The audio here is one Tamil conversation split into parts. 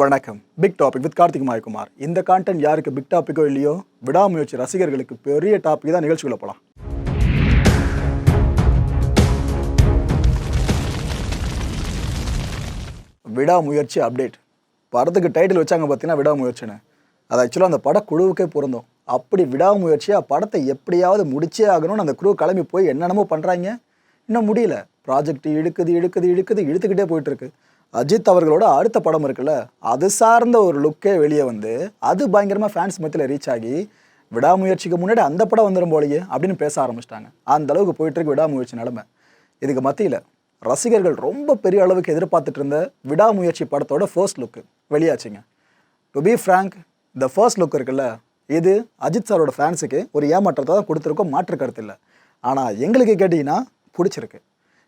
வணக்கம். Big topic with Karthik Mayakumar. இந்த கான்டென்ட் யாருக்கு பிக் டாப்பிக்கோ இல்லையோ விடாமுயற்சி ரசிகர்களுக்கு பெரிய டாபிக் தான் நிகழ்ச்சிக்குள்ள போகலாம் விடாமுயற்சி அப்டேட் படத்துக்கு டைட்டில் வச்சாங்க பார்த்தீங்கன்னா விடாமுயற்சின்னு. அது ஆக்சுவலாக அந்த படக்குழுவுக்கே பொருந்தும். அப்படி விடாமுயற்சியாக படத்தை எப்படியாவது முடிச்சே ஆகணும்னு அந்த குழு கிளம்பி போய் என்னென்னமோ பண்ணுறாங்க இன்னும் முடியல. ப்ராஜெக்ட் இழுக்குது இழுக்குது இழுக்குது இழுத்துக்கிட்டே போயிட்டுருக்கு அஜித் அவர்களோட அடுத்த படம் இருக்குல்ல அது சார்ந்த ஒரு லுக்கே வெளியே வந்து அது பயங்கரமாக ஃபேன்ஸ் மத்தியில் ரீச் ஆகி விடாமுயற்சிக்கு முன்னாடி அந்த படம் வந்துடும் போலயே அப்படின்னு பேச ஆரம்பிச்சிட்டாங்க. அந்த அளவுக்கு போயிட்டுருக்கு விடாமுயற்சி நிலமை. இதுக்கு மத்தியில் ரசிகர்கள் ரொம்ப பெரிய அளவுக்கு எதிர்பார்த்துட்டு இருந்த விடாமுயற்சி படத்தோட ஃபர்ஸ்ட் லுக்கு வெளியாச்சுங்க. டு பி ஃப்ராங்க் இந்த ஃபர்ஸ்ட் லுக் இருக்குல்ல இது அஜித் சாரோட ஃபேன்ஸுக்கு ஒரு ஏமாற்றத்தை தான் கொடுத்துருக்கோம் மாற்று கருத்து இல்லை. ஆனால் எங்களுக்கு கேட்டிங்கன்னா பிடிச்சிருக்கு.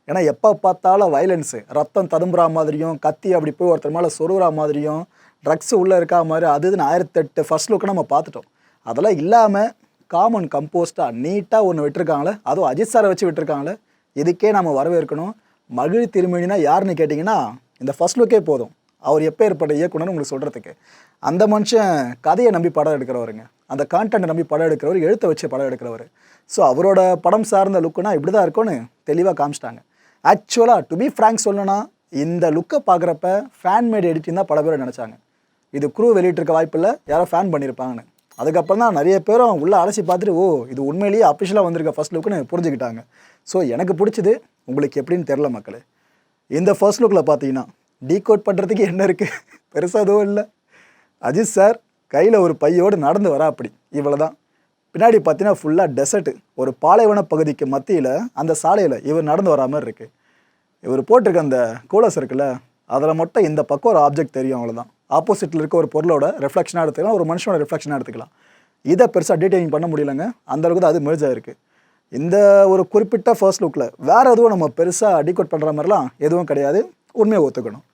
ஏன்னா எப்போ பார்த்தாலும் வயலன்ஸு ரத்தம் ததும்புற மாதிரியும் கத்தி அப்படி போய் ஒருத்தர் மேலே சொருகிற மாதிரியும் ட்ரக்ஸ் உள்ளே இருக்கா மாதிரி அது இதுன்னு ஆயிரத்தெட்டு ஃபர்ஸ்ட் லுக்கு நம்ம பார்த்துட்டோம். அதெல்லாம் இல்லாமல் காமன் கம்போஸ்டாக நீட்டாக ஒன்று விட்டுருக்காங்களே அதுவும் அஜித் சாரை வச்சு விட்டுருக்காங்களே இதுக்கே நம்ம வரவேற்கணும். மகிழ் திருமணினா யாருன்னு கேட்டிங்கன்னா இந்த ஃபர்ஸ்ட் லுக்கே போதும். அவர் எப்போ ஏற்பட்ட இயக்குனர் உங்களுக்கு சொல்கிறதுக்கு அந்த மனுஷன் கதையை நம்பி படம் எடுக்கிறவருங்க. அந்த கான்டென்ட் நம்பி படம் எடுக்கிறவர் எழுத்தை வச்சு படம் எடுக்கிறவர். ஸோ அவரோட படம் சார்ந்த லுக்குனா இப்படி தான் இருக்கும்னு தெளிவாக காமிச்சிட்டாங்க. ஆக்சுவலாக டு பி ஃப்ராங்க் சொல்லணும்னா இந்த லுக்கை பார்க்குறப்ப ஃபேன் மேட் எடிட்டிங் தான் பல பேர் நினச்சாங்க. இது குரூ வெளியிட்டிருக்க வாய்ப்பில்லை யாரோ ஃபேன் பண்ணியிருப்பாங்கன்னு அதுக்கப்புறம் தான் நிறைய பேரும் உள்ளே அலசி பார்த்துட்டு ஓ இது உண்மையிலேயே அஃபிஷியலாக வந்திருக்க ஃபர்ஸ்ட் லுக்குன்னு புரிஞ்சுக்கிட்டாங்க. ஸோ எனக்கு பிடிச்சது உங்களுக்கு எப்படின்னு தெரில மக்களே. இந்த ஃபர்ஸ்ட் லுக்கில் பார்த்தீங்கன்னா டீகோட் பண்ணுறதுக்கு என்ன இருக்குது பெருசாக எதுவும் இல்லை. அஜித் சார் கையில் ஒரு பையோடு நடந்து வரா அப்படி. இவ்வளோ தான் பின்னாடி பார்த்தீங்கன்னா ஃபுல்லாக டெசர்ட் ஒரு பாலைவன பகுதிக்கு மத்தியில் அந்த சாலையில் இவர் நடந்து வரா மாதிரி இருக்குது இவர் போட்டிருக்க அந்த கூலஸ் இருக்குல்ல அதில் மட்டும் இந்த பக்கம் ஒரு ஆப்ஜெக்ட் தெரியும் அவ்வளோதான் ஆப்போசிட்டில் இருக்க ஒரு பொருளோட ரிஃப்ளெக்ஷனாக எடுத்துக்கலாம் ஒரு மனுஷனோட ரிஃப்ளெக்ஷனாக எடுத்துக்கலாம். இதை பெருசாக டீட்டெயிலிங் பண்ண முடியலங்க. அந்த அளவுக்கு தான் அது மெர்ஜ் இந்த ஒரு குறிப்பிட்ட ஃபர்ஸ்ட் லுக்கில் வேறு எதுவும் நம்ம பெருசாக அடிக்கோட் பண்ணுற மாதிரிலாம் எதுவும் கிடையாது. உண்மையை ஒத்துக்கணும்.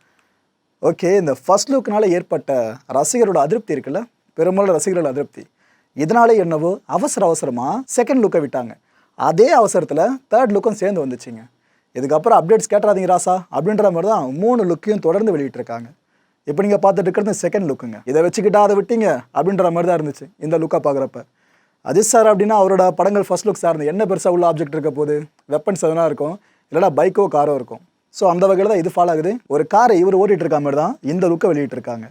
ஓகே இந்த ஃபர்ஸ்ட் லுக்னால் ஏற்பட்ட ரசிகரோட அதிருப்தி இருக்குல்ல? பெரும்பாலும் ரசிகர்களோட அதிருப்தி. இதனாலே என்னவோ அவசர அவசரமாக செகண்ட் லுக்கை விட்டாங்க. அதே அவசரத்தில் தேர்ட் லுக்கும் சேர்ந்து வந்துச்சுங்க. இதுக்கப்புறம் அப்டேட்ஸ் கேட்டுறாதீங்க ராசா அப்படின்ற மாதிரி தான் மூணு லுக்கையும் தொடர்ந்து வெளியிட்டிருக்காங்க. இப்போ நீங்கள் பார்த்துட்டு இருக்கிறது செகண்ட் லுக்குங்க இதை வச்சுக்கிட்டா அதை விட்டீங்க அப்படின்ற மாதிரி தான் இருந்துச்சு இந்த லுக்கை பார்க்குறப்ப. அஜித் சார் அப்படின்னா அவரோட படங்கள் ஃபஸ்ட் லுக் சார்ந்து என்ன பெருசாக உள்ள ஆப்ஜெக்ட் இருக்க போகுது? வெப்பன்ஸ் எதனா இருக்கும்? இல்லைனா பைக்கோ காரோ இருக்கும். ஸோ அந்த வகையில் தான் இது ஃபாலோ ஆகுது. ஒரு காரை இவர் ஓட்டிகிட்டு இருக்க மாதிரி தான் இந்த லுக்கை வெளியிட்டிருக்காங்க.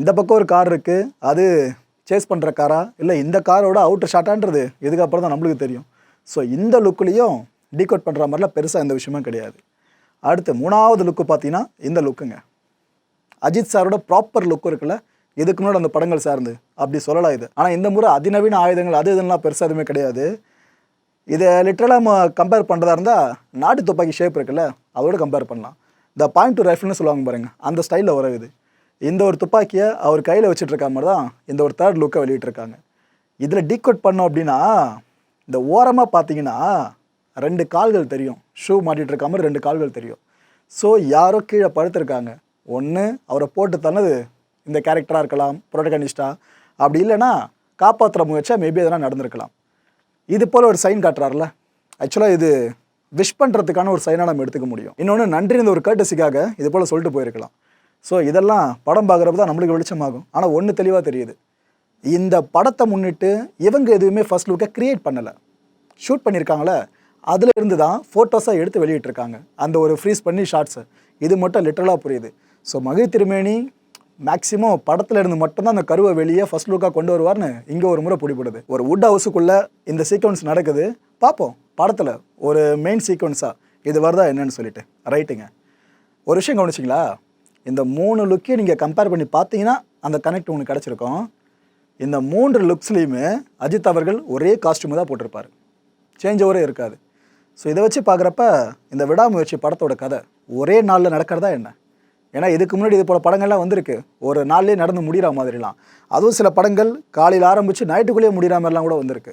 இந்த பக்கம் ஒரு கார் இருக்குது அது சேஸ் பண்ணுற காரா இல்லை இந்த காரோட அவுட்டர் ஷாட்டான்றது இதுக்கப்புறம் தான் நம்மளுக்கு தெரியும். ஸோ இந்த லுக்குலேயும் டீகோட் பண்ணுற மாதிரிலாம் பெருசாக எந்த விஷயமும் கிடையாது. அடுத்து மூணாவது லுக்கு பார்த்தீங்கன்னா இந்த லுக்குங்க அஜித் சாரோட ப்ராப்பர் லுக்கு இருக்குல்ல இதுக்கு முன்னாடி அந்த படங்கள் சார்ந்து. அப்படி சொல்லலாம் இது. ஆனால் இந்த முறை அதிநவீன ஆயுதங்கள் அது இதெல்லாம் பெருசாக எதுவுமே கிடையாது. இதை லிட்டரலாக நம்ம கம்பேர் பண்ணுறதா இருந்தால் நாட்டு துப்பாக்கி ஷேப் இருக்குல்ல அதோட கம்பேர் பண்ணலாம். இந்த பாயிண்ட் டூ ரைஃபிள்னு சொல்லுவாங்க பாருங்க அந்த ஸ்டைலில் வருது இந்த ஒரு துப்பாக்கியை அவர் கையில் வச்சுட்டு இருக்க மாதிரி தான் இந்த ஒரு தேர்ட் லுக்கை வெளியிட்டிருக்காங்க. இதில் டீகோட் பண்ணோம் அப்படின்னா இந்த ஓரமாக பார்த்தீங்கன்னா ரெண்டு கால்கள் தெரியும். ஷூ மாட்டிகிட்டு இருக்க மாதிரி ரெண்டு கால்கள் தெரியும். ஸோ யாரோ கீழே படுத்திருக்காங்க. ஒன்று அவரை போட்டு தன்னது இந்த கேரக்டராக இருக்கலாம் ப்ரொட்டகனிஸ்டா அப்படி இல்லைன்னா காப்பாற்றுற முயற்சியாக மேபி எதனா நடந்திருக்கலாம். இது போல் ஒரு சைன் காட்டுறாருல ஆக்சுவலாக இது விஷ் பண்ணுறதுக்கான ஒரு சைனாக நம்ம எடுத்துக்க முடியும். இன்னொன்று நன்றி இந்த ஒரு கேட்டசிக்காக இது போல் சொல்லிட்டு போயிருக்கலாம். ஸோ இதெல்லாம் படம் பார்க்குறப்ப தான் நம்மளுக்கு வெளிச்சமாகும். ஆனால் ஒன்று தெளிவாக தெரியுது. இந்த படத்தை முன்னிட்டு இவங்க எதுவுமே ஃபர்ஸ்ட் லுக்கை க்ரியேட் பண்ணலை. ஷூட் பண்ணியிருக்காங்களே அதில் இருந்து தான் ஃபோட்டோஸாக எடுத்து வெளியிட்டிருக்காங்க. அந்த ஒரு ஃப்ரீஸ் பண்ணி ஷார்ட்ஸு இது மட்டும் லிட்டரலாக புரியுது. ஸோ மகிழ் திருமேனி மேக்ஸிமம் படத்தில் இருந்து மட்டும்தான் அந்த கருவை வெளியே ஃபஸ்ட் லுக்காக கொண்டு வருவார்னு இங்கே ஒரு முறை பிடிபடுது. ஒரு வுட் ஹவுஸுக்குள்ளே இந்த சீக்வன்ஸ் நடக்குது. பார்ப்போம் படத்தில் ஒரு மெயின் சீக்வன்ஸாக இது வருதா என்னன்னு சொல்லிட்டு. ரைட்டுங்க ஒரு விஷயம் கவனிச்சிங்களா? இந்த மூணு லுக்கையும் நீங்கள் கம்பேர் பண்ணி பார்த்தீங்கன்னா அந்த கனெக்ட் உங்களுக்கு கிடச்சிருக்கும். இந்த மூன்று லுக்ஸ்லேயுமே அஜித் அவர்கள் ஒரே காஸ்டியூம் தான் போட்டிருப்பார். சேஞ்ச் ஓவரே இருக்காது. ஸோ இதை வச்சு பார்க்குறப்ப இந்த விடாமுயற்சி படத்தோட கதை ஒரே நாளில் நடக்கிறதா என்ன? ஏன்னா இதுக்கு முன்னாடி இது போல படங்கள்லாம் வந்திருக்கு. ஒரு நாள்லேயே நடந்து முடிகிற மாதிரிலாம். அதுவும் சில படங்கள் காலையில் ஆரம்பித்து நைட்டுக்குள்ளேயே முடிகிற மாதிரிலாம் கூட வந்திருக்கு.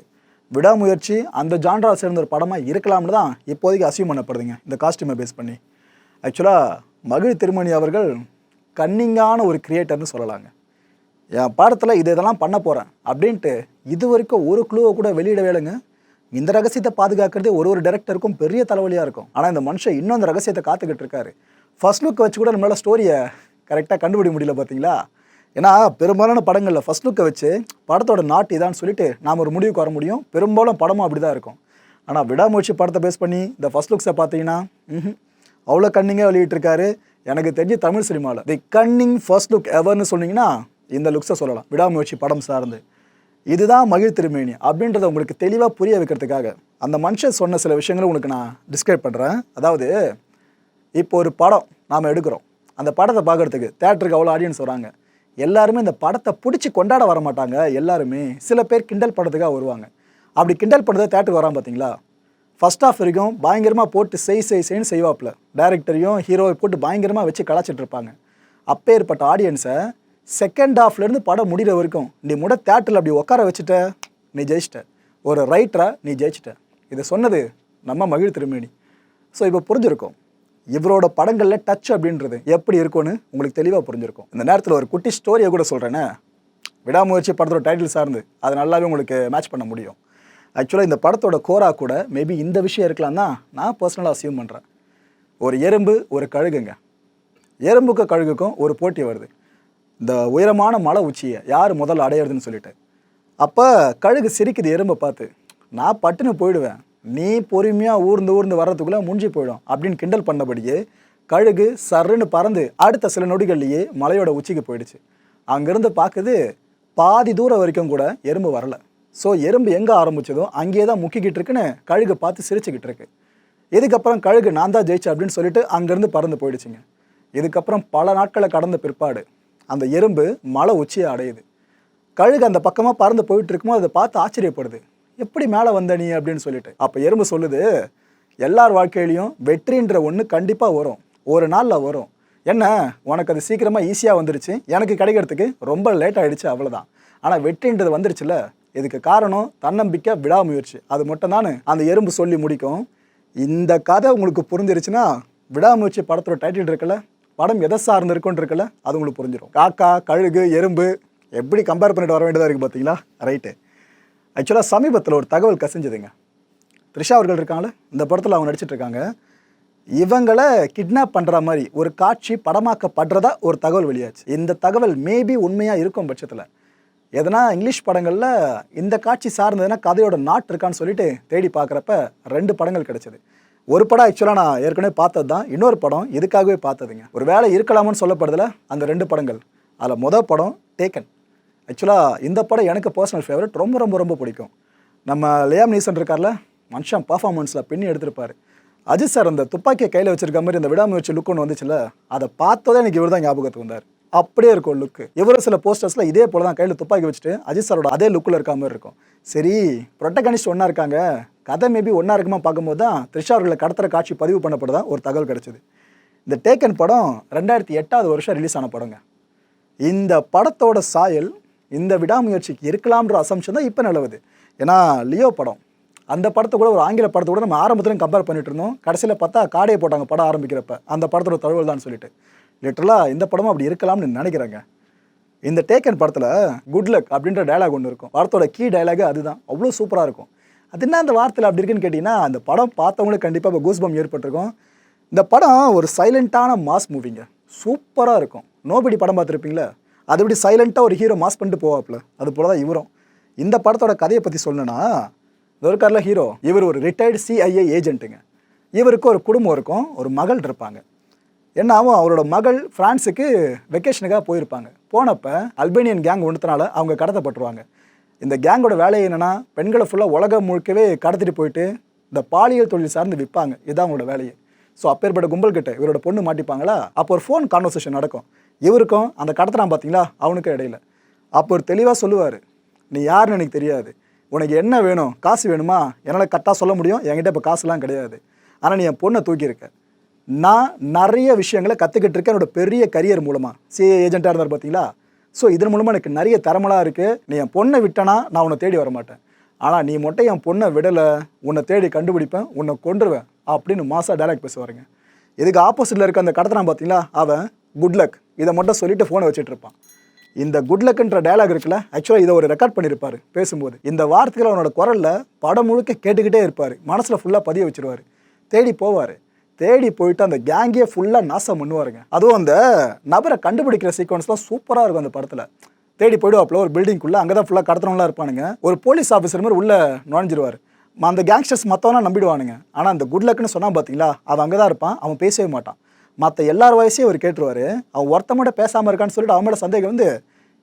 விடாமுயற்சி அந்த ஜான்ரா சேர்ந்த ஒரு படமாக இருக்கலாம்னு தான் இப்போதைக்கு அசியூம் பண்ணப்படுதுங்க இந்த காஸ்டியூமை பேஸ் பண்ணி. ஆக்சுவலாக மகிழ் திருமணி அவர்கள் கன்னிங்கான ஒரு கிரியேட்டர்னு சொல்லலாங்க. என் படத்தில் இது இதெல்லாம் பண்ண போகிறேன் அப்படின்ட்டு இது வரைக்கும் ஒரு குழுவை கூட வெளியிட வேலைங்க இந்த ரகசியத்தை பாதுகாக்கிறதே ஒரு ஒரு டேரக்டருக்கும் பெரிய தலைவலியாக இருக்கும். ஆனால் இந்த மனுஷன் இன்னும் அந்த ரகசியத்தை காத்துக்கிட்டு இருக்காரு. ஃபர்ஸ்ட் லுக்கை வச்சு கூட நம்மளால் ஸ்டோரியை கரெக்டாக கண்டுபிடிக்க முடியல பார்த்தீங்களா ஏன்னா பெரும்பாலான படங்களில் ஃபர்ஸ்ட் லுக்கை வச்சு படத்தோட நாட்டு இதான்னு சொல்லிட்டு நாம் ஒரு முடிவுக்கு வர முடியும். பெரும்பாலும் படமும் அப்படி தான் இருக்கும். ஆனால் விடாமுயற்சி படத்தை பேஸ் பண்ணி இந்த ஃபஸ்ட் லுக்ஸை பார்த்தீங்கன்னா அவ்வளோ கன்னிங்காக வெளியிட்டிருக்காரு. எனக்கு தெரிஞ்சு தமிழ் சினிமாவில். தி கன்னிங் ஃபர்ஸ்ட் லுக் எவர்னு சொன்னீங்கன்னா இந்த லுக்ஸை சொல்லலாம். விடாமுயற்சி படம் சார்ந்து. இதுதான் மகிழ் திருமேனி அப்படின்றத உங்களுக்கு தெளிவாக புரிய வைக்கிறதுக்காக. அந்த மனுஷன் சொன்ன சில விஷயங்களை உங்களுக்கு நான் டிஸ்கிரைப் பண்ணுறேன் அதாவது இப்போ ஒரு படம் நாம் எடுக்கிறோம். அந்த படத்தை பார்க்குறதுக்கு தேட்டருக்கு அவ்வளோ ஆடியன்ஸ் வராங்க. எல்லாருமே இந்த படத்தை பிடிச்சி கொண்டாட வர மாட்டாங்க எல்லாருமே சில பேர் கிண்டல் படத்துக்காக வருவாங்க. அப்படி கிண்டல் படத்தை தேட்டருக்கு வரான் பார்த்தீங்களா? ஃபர்ஸ்ட் ஆஃப் வரைக்கும் பயங்கரமாக போட்டு செய் செய் செய்ன்னு செய்வாப்பில். டேரக்டரையும் ஹீரோவை போட்டு பயங்கரமாக வச்சு கலாச்சிட்டு இருப்பாங்க. அப்பேற்பட்ட ஆடியன்ஸை செகண்ட் ஹாஃப்லேருந்து படம் முடிகிற வரைக்கும் நீ முட தேட்டரில் அப்படி உட்கார வச்சுட்ட? நீ ஜெயிச்சிட்ட. ஒரு ரைட்டரா நீ ஜெயிச்சிட்ட. இதை சொன்னது நம்ம மகிழ் திருமேனி. ஸோ இப்போ புரிஞ்சிருக்கும். இவரோட படங்களில் டச் அப்படின்றது எப்படி இருக்கும்னு உங்களுக்கு தெளிவாக புரிஞ்சிருக்கும். இந்த நேரத்தில் ஒரு குட்டி ஸ்டோரியை கூட சொல்கிறேனே விடாமுயற்சி படத்தோட டைட்டில் சார்ந்து. அது நல்லாவே உங்களுக்கு மேட்ச் பண்ண முடியும். ஆக்சுவலாக இந்த படத்தோட கோரா கூட மேபி இந்த விஷயம் இருக்கலாம் தான் நான் பர்சனலாக அசியூம் பண்ணுறேன் ஒரு எறும்பு ஒரு கழுகுங்க. எறும்புக்கும் கழுகுக்கும் ஒரு போட்டி வருது. இந்த உயரமான மலை உச்சியை யார் முதல்ல அடையிறதுன்னு சொல்லிட்டு. அப்போ கழுகு சிரிக்குது எறும்பை பார்த்து. நான் பட்டுன்னு போயிடுவேன். நீ பொறுமையாக ஊர்ந்து ஊர்ந்து வர்றதுக்குள்ளே முடிஞ்சு போயிடும் அப்படின்னு கிண்டல் பண்ணபடியே கழுகு சர்ன்னு பறந்து அடுத்த சில நொடிகள்லேயே மலையோட உச்சிக்கு போயிடுச்சு. அங்கேருந்து பார்க்குது பாதி தூரம் வரைக்கும் கூட எறும்பு வரலை. ஸோ எறும்பு எங்கே ஆரம்பிச்சதோ அங்கேயே தான் முக்கிக்கிட்டு இருக்குன்னு கழுகு பார்த்து சிரிச்சுக்கிட்டு இருக்கு. இதுக்கப்புறம் கழுகு நான் தான் ஜெயிச்சேன் அப்படின்னு சொல்லிட்டு அங்கேருந்து பறந்து போயிடுச்சுங்க. இதுக்கப்புறம் பல நாட்களை கடந்த பிற்பாடு அந்த எறும்பு மலை உச்சியை அடையுது. கழுகு அந்த பக்கமாக பறந்து போயிட்டு இருக்குமோ அதை பார்த்து ஆச்சரியப்படுது. எப்படி மேலே வந்த நீ? அப்படின்னு சொல்லிட்டு. அப்போ எறும்பு சொல்லுது எல்லார் வாழ்க்கையிலையும் வெற்றின்ற ஒன்று கண்டிப்பாக வரும். ஒரு நாளில் வரும். என்ன உனக்கு அது சீக்கிரமாக ஈஸியாக வந்துருச்சு? எனக்கு கிடைக்கிறதுக்கு ரொம்ப லேட் ஆகிடுச்சு அவ்வளோதான் ஆனால் வெற்றின்றது வந்துருச்சுல? இதுக்கு காரணம் தன்னம்பிக்கை விடாமுயற்சி. அது மட்டும் அந்த எறும்பு சொல்லி முடிக்கும். இந்த கதை உங்களுக்கு புரிஞ்சிருச்சுன்னா விடாமுயற்சி படத்தோட டைட்டில் இருக்குல்ல? படம் எதை சார்ந்து இருக்குன்னு இருக்குல்ல அது உங்களுக்கு புரிஞ்சிடும் காக்கா கழுகு எறும்பு எப்படி கம்பேர் பண்ணிட்டு வர வேண்டியதாக இருக்குது பார்த்தீங்களா ரைட்டு ஆக்சுவலாக சமீபத்தில் ஒரு தகவல் கசிஞ்சதுங்க. த்ரிஷா அவர்கள் இருக்காங்களே இந்த படத்தில் அவங்க நடிச்சிட்டு இருக்காங்க. இவங்களை கிட்னாப் பண்ணுற மாதிரி ஒரு காட்சி படமாக்கப்படுறதா ஒரு தகவல் வெளியாச்சு. இந்த தகவல் மேபி உண்மையாக இருக்கும் பட்சத்தில். எதனா இங்கிலீஷ் படங்களில் இந்த காட்சி சார்ந்ததுன்னா கதையோட நாட் இருக்கான்னு சொல்லிட்டு தேடி பார்க்குறப்ப ரெண்டு படங்கள் கிடைச்சது. ஒரு படம் ஆக்சுவலாக நான் ஏற்கனவே பார்த்தது தான் இன்னொரு படம் இதுக்காகவே பார்த்ததுங்க. ஒரு வேலை இருக்கலாமான்னு சொல்லப்படுதுல அந்த ரெண்டு படங்கள். அதில் மொதல் படம் டேக்கன் ஆக்சுவலாக இந்த படம் எனக்கு பர்சனல் ஃபேவரட் ரொம்ப ரொம்ப ரொம்ப பிடிக்கும். நம்ம லியாம் நீசன் இருக்கார்ல? மனுஷன் பர்ஃபார்மன்ஸில் பின்னி எடுத்திருப்பார். அஜித் சார் அந்த துப்பாக்கியை கையில் வச்சிருக்க மாதிரி இந்த விடாமுயற்சி லுக் ஒன்று வந்துச்சுல அதை பார்த்ததே எனக்கு இவர் தான் ஞாபகத்துக்கு வந்தார். அப்படியே இருக்கும் லுக்கு இவரும் சில போஸ்டர்ஸில் இதே போல தான் கையில் துப்பாக்கி வச்சுட்டு அஜித் சாரோட அதே லுக்கில் இருக்க மாதிரி இருக்கும். சரி ப்ரொட்டகனிஸ்ட் ஒன்றா இருக்காங்க. கதை மேபி ஒன்றா இருக்குமா பார்க்கும்போது தான் த்ரிஷா அவர்களை கடத்துகிற காட்சி பதிவு பண்ணப்பட்டதா ஒரு தகவல் கிடச்சிது. இந்த டேக்கன் படம் ரெண்டாயிரத்தி எட்டாவது வருஷம் ரிலீஸ் ஆன படங்க. இந்த படத்தோட சாயல் இந்த விடாமுயற்சிக்கு இருக்கலாம்ன்ற அசம்ஷன் தான் இப்போ நிலவுது. ஏன்னா லியோ படம். அந்த படத்தை கூட ஒரு ஆங்கில படத்தை கூட நம்ம ஆரம்பத்துலையும் கம்பேர் பண்ணிட்டு இருந்தோம். கடைசியில் பார்த்தா காடையை போட்டாங்க படம் ஆரம்பிக்கிறப்ப. அந்த படத்தோட தழுவல் தான் சொல்லிட்டு. லிட்டரலாக இந்த படமும் அப்படி இருக்கலாம்னு நினைக்கிறேங்க. இந்த டேக்கன் படத்தில் குட் லக் அப்படின்ற டயலாக் ஒன்று இருக்கும். படத்தோட கீ டயலாக் அதுதான். அவ்வளோ சூப்பராக இருக்கும். அது என்ன அந்த வார்த்தையில் அப்படி இருக்குன்னு கேட்டிங்கன்னா அந்த படம் பார்த்தவங்களுக்கு கண்டிப்பாக இப்போ கூஸ்பம் ஏற்பட்டிருக்கும். இந்த படம் ஒரு சைலண்ட்டான மாஸ் மூவிங்க சூப்பராக இருக்கும். நோபடி படம் பார்த்துருப்பீங்களா? அது இப்படி சைலண்ட்டாக ஒரு ஹீரோ மாஸ் பண்ணிட்டு போவாப்புல. அது போல தான் இவரும். இந்த படத்தோட கதையை பற்றி சொல்லணும்னா இது இருக்கார்ல ஹீரோ இவர் ஒரு ரிட்டையர்டு சிஐஏ ஏஜென்ட்டுங்க இவருக்கு ஒரு குடும்பம் இருக்கும். ஒரு மகள் இருப்பாங்க. என்ன ஆகும் அவரோட மகள் ஃப்ரான்ஸுக்கு வெக்கேஷனுக்காக போயிருப்பாங்க. போனப்போ அல்பேனியன் கேங் ஒன்றுத்தனால அவங்க கடத்தப்பட்டுருவாங்க. இந்த கேங்கோட வேலை என்னென்னா பெண்களை ஃபுல்லாக உலகம் முழுக்கவே கடத்திட்டு போயிட்டு இந்த பாலியல் தொழில் சார்ந்து விற்பாங்க. இதுதான் அவங்களோட வேலையை. ஸோ அப்பேற்பட்ட கும்பல் கிட்ட இவரோட பொண்ணு மாட்டிப்பாங்களா? அப்போ ஒரு ஃபோன் கான்வர்சேஷன் நடக்கும். இவருக்கும் அந்த கடத்துறான் பார்த்தீங்களா அவனுக்கும் இடையில. அப்போ ஒரு தெளிவாக சொல்லுவார். நீ யாருன்னு எனக்கு தெரியாது. உனக்கு என்ன வேணும்? காசு வேணுமா? என்னால் கரெக்டாக சொல்ல முடியும். என்கிட்ட இப்போ காசுலாம் கிடையாது. ஆனால் நீ என் பொண்ணை தூக்கியிருக்க. நான் நிறைய விஷயங்களை கற்றுக்கிட்டு இருக்கேன். என்னோட பெரிய கரியர் மூலமாக சிஏ ஏஜென்ட்டாக இருந்தார் பார்த்தீங்களா? ஸோ இதன் மூலமாக எனக்கு நிறைய தரமலாக இருக்குது நீ என் பொண்ணை விட்டனா நான் உன்னை தேடி வர மாட்டேன் ஆனால் நீ மட்டும் என் பொண்ணை விடலை. உன்னை தேடி கண்டுபிடிப்பேன். உன்னை கொன்றுவேன் அப்படின்னு மாசா டைலாக் பேசுவாருங்க. இதுக்கு ஆப்போசிட்டில் இருக்க அந்த கடத்தினா பார்த்தீங்களா? அவன் குட் லக் இதை மட்டும் சொல்லிட்டு ஃபோனை வச்சுட்டு இருப்பான். இந்த குட் லக்ன்ற இருக்குல்ல ஆக்சுவலாக இதை ஒரு ரெக்கார்ட் பண்ணியிருப்பாரு பேசும்போது. இந்த வார்த்தைகள் அவனோட குரலில் படம் முழுக்க கேட்டுக்கிட்டே இருப்பார். மனசில் ஃபுல்லாக பதிய வச்சுருவார். தேடி போவார். தேடி போயிட்டு அந்த கேங்கே ஃபுல்லாக நாசம் பண்ணுவாருங்க. அதுவும் அந்த நபரை கண்டுபிடிக்கிற சீக்வன்ஸ்லாம் சூப்பராக இருக்கும் அந்த படத்தில். தேடி போயிடுவாப்புல ஒரு பில்டிங்குள்ளே அங்கே தான் ஃபுல்லாக கடத்தணும்லாம் இருப்பானுங்க. ஒரு போலீஸ் ஆஃபீஸர் மாதிரி உள்ளே நுழைஞ்சிருவார். அந்த கேங்ஸ்டர்ஸ் மற்றவனா நம்பிடுவானுங்க. ஆனால் அந்த குட் லக்குன்னு சொன்னால் பார்த்தீங்களா அவன் அங்கே தான் இருப்பான் அவன் பேசவே மாட்டான். மற்ற எல்லார் வயசையும் அவர் கேட்டுருவார். அவன் ஒருத்தமோட பேசாமல் இருக்கான்னு சொல்லிட்டு அவன் சந்தேகம் வந்து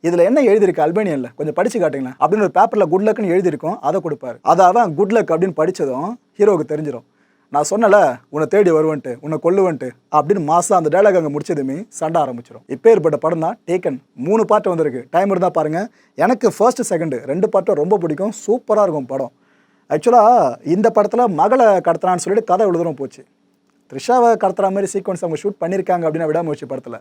இதில் என்ன எழுதியிருக்கு அல்பேனியனில்? கொஞ்சம் படிச்சு காட்டுங்களேன். அப்படின்னு ஒரு பேப்பரில் குட் லக்னு எழுதியிருக்கும் அதை கொடுப்பாரு. அதாவது அவன் குட் லக் அப்படின்னு படித்ததும் ஹீரோவுக்கு தெரிஞ்சிடும் நான் சொன்னல உன்னை தேடி வருவன்ட்டு உன்னை கொல்லுவன்ட்டு அப்படின்னு மாசம் அந்த டைலாக் அங்கே முடிச்சதுமே சண்டை ஆரம்பிச்சிடும் இப்போ ஏற்பட்ட படம் தான் டேக்கன் மூணு பாட்டு வந்திருக்கு. டைம் இருந்தால் பாருங்க. எனக்கு ஃபர்ஸ்ட் செகண்டு ரெண்டு பாட்டும் ரொம்ப பிடிக்கும். சூப்பராக இருக்கும் படம். ஆக்சுவலாக இந்த படத்தில் மகளை கடத்துறான்னு சொல்லிட்டு கதை எழுதுறோம் போச்சு. த்ரிஷாவை கடத்துற மாதிரி சீக்வன்ஸ் அவங்க ஷூட் பண்ணியிருக்காங்க அப்படின்னு விடாமுயற்சி படத்தில்.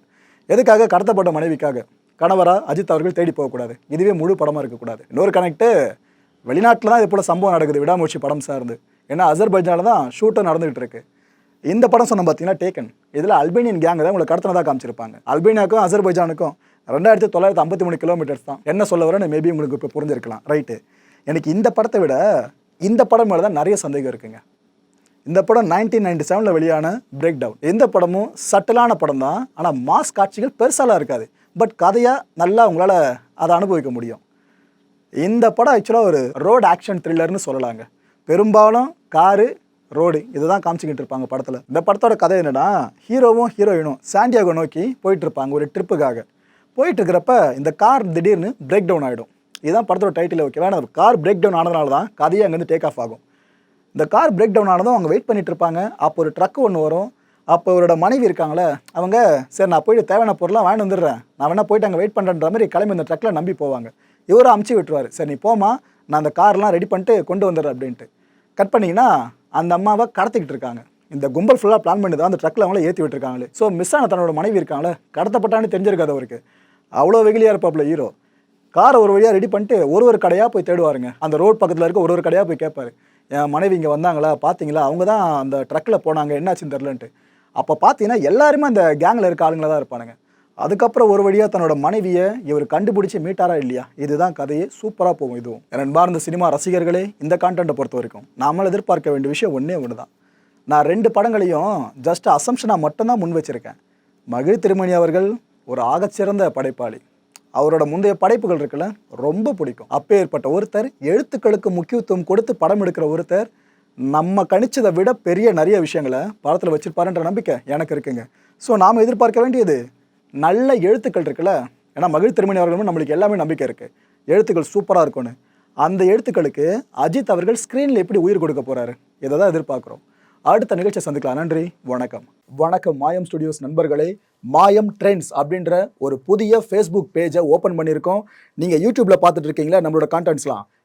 எதுக்காக கடத்தப்பட்ட மனைவிக்காக? கணவரா அஜித் அவர்கள் தேடி போகக்கூடாது. இதுவே முழு படமாக இருக்கக்கூடாது. இன்னொரு கனெக்ட்டு வெளிநாட்டில் தான் இது போல் சம்பவம் நடக்குது. விடாமுயற்சி படம் சார்ந்து. ஏன்னா அசர்பைஜானில் தான் ஷூட்டும் நடந்துகிட்டு இருக்கு இந்த படம் சொன்ன பார்த்தீங்கன்னா டேக்கன் இதில் அல்பேனியன் கேங் தான் உங்களை கடத்தினதாக காமிச்சிருப்பாங்க. அல்பேனியாவுக்கும் அசர்பைஜானுக்கும் ரெண்டாயிரத்தி தொள்ளாயிரத்தி ஐம்பத்தி மூணு கிலோமீட்டர்ஸ் தான். என்ன சொல்ல வரேன்னு மேபி உங்களுக்கு இப்போ புரிஞ்சிருக்கலாம். ரைட்டு எனக்கு இந்த படத்தை விட இந்த படம் மேலே தான் நிறைய சந்தேகம் இருக்குங்க. இந்த படம் நைன்டீன் நைன்டி செவனில் வெளியான பிரேக் டவுன் எந்த படமும் சட்டலான படம் தான். ஆனால் மாஸ் காட்சிகள் பெருசாலாம் இருக்காது. பட் கதையாக நல்லா உங்களால் அதை அனுபவிக்க முடியும். இந்த படம் ஆக்சுவலாக ஒரு ரோடு ஆக்ஷன் த்ரில்லர்னு சொல்லலாங்க. பெரும்பாலும் காரு ரோடு இதுதான் காமிச்சிக்கிட்டு இருப்பாங்க படத்தில். இந்த படத்தோட கதை என்னென்னா ஹீரோவும் ஹீரோயினும் சாண்டியாகோ நோக்கி போயிட்டுருப்பாங்க ஒரு ட்ரிப்புக்காக. போயிட்டுருக்கிறப்ப இந்த கார் திடீர்னு பிரேக் டவுன் ஆகிடும் இதுதான் படத்தோட டைட்டில் ஓகே வேணா கார் பிரேக் டவுன் ஆனதுனால தான் கதையை அங்கேருந்து டேக் ஆஃப் ஆகும். இந்த கார் பிரேக் டவுன் ஆனதும் அவங்க வெயிட் பண்ணிட்டு இருப்பாங்க. அப்போ ஒரு ட்ரக் ஒன்று வரும். அப்போ அவரோட மனைவி இருக்காங்களே அவங்க சரி நான் போயிட்டு தேவையான பொருளாக வாங்கிட்டு வந்துடுறேன். நான் வேணால் போயிட்டு அங்கே வெயிட் பண்ணுறன்ற மாதிரி கிளம்பி இந்த ட்ரக்கில் நம்பி போவாங்க. இவரும் அமுச்சு விட்டுருவார். சரி நீ போமா நான் அந்த கார்லாம் ரெடி பண்ணிட்டு கொண்டு வந்துடுறேன் அப்படின்ட்டு. கட் பண்ணிங்கன்னா அந்த அம்மாவை கடத்திக்கிட்டு இருக்காங்க. இந்த கும்பல் ஃபுல்லாக பிளான் பண்ணி தான் அந்த ட்ரக்கில் அவங்கள ஏற்றி விட்டுருக்காங்களே. ஸோ மிஸ் ஆன தன்னோட மனைவி இருக்காங்களே கடத்தப்பட்டான்னு தெரிஞ்சிருக்காது அவருக்கு. அவ்வளோ வெகுலியாக இருப்பாப்புல ஹீரோ காரை ஒரு வழியாக ரெடி பண்ணிட்டு ஒரு ஒரு கடையாக போய் தேடுவாருங்க. அந்த ரோட் பக்கத்தில் இருக்க ஒரு ஒரு கடையாக போய் கேட்பாரு. என் மனைவி இங்கே வந்தாங்களா? பார்த்தீங்களா அவங்க தான் அந்த ட்ரக்கில் போனாங்க. என்னாச்சுன்னு தெரிலன்ட்டு அப்போ பார்த்தீங்கன்னா எல்லாருமே அந்த கேங்கில் இருக்க ஆளுங்களாக தான் இருப்பானுங்க. அதுக்கப்புறம் ஒரு வழியாக தன்னோட மனைவியை இவர் கண்டுபிடிச்சி மீட்டாரா இல்லையா? இதுதான் கதையே சூப்பராக போகும் இதுவும். என் அன்பார்ந்த சினிமா ரசிகர்களே இந்த கான்டென்ட்டை பொறுத்த வரைக்கும் நாமல் எதிர்பார்க்க வேண்டிய விஷயம் ஒன்றே ஒன்று தான் நான் ரெண்டு படங்களையும் ஜஸ்ட் அசம்ஷனாக மட்டும்தான் முன் வச்சிருக்கேன். மகிழ் திருமணி அவர்கள் ஒரு ஆகச்சிறந்த படைப்பாளி. அவரோட முந்தைய படைப்புகள் இருக்குல்ல ரொம்ப பிடிக்கும். அப்பேற்பட்ட ஒருத்தர் எழுத்துக்களுக்கு முக்கியத்துவம் கொடுத்து படம் எடுக்கிற ஒருத்தர் நம்ம கணிச்சதை விட பெரிய நிறைய விஷயங்களை படத்தில் வச்சிருப்பாருன்ற நம்பிக்கை எனக்கு இருக்குங்க. ஸோ நாம் எதிர்பார்க்க வேண்டியது நல்ல எழுத்துக்கள் இருக்குல்ல? ஏன்னா மகிழ் திருமணி அவர்களும் நம்மளுக்கு எல்லாமே நம்பிக்கை இருக்குது எழுத்துக்கள் சூப்பராக இருக்கும்னு. அந்த எழுத்துக்களுக்கு அஜித் அவர்கள் ஸ்க்ரீனில் எப்படி உயிர் கொடுக்க போகிறாரு இதை தான் எதிர்பார்க்குறோம். அடுத்த நிகழ்ச்சியை சந்திக்கலாம். நன்றி வணக்கம். வணக்கம் மாயம் ஸ்டுடியோஸ் நண்பர்களே. மாயம் ட்ரெண்ட்ஸ் அப்படின்ற ஒரு புதிய ஃபேஸ்புக் பேஜை ஓப்பன் பண்ணியிருக்கோம். நீங்கள் யூடியூப்பில் பார்த்துட்டு இருக்கீங்களா? நம்மளோட கான்டென்ட்ஸ்லாம்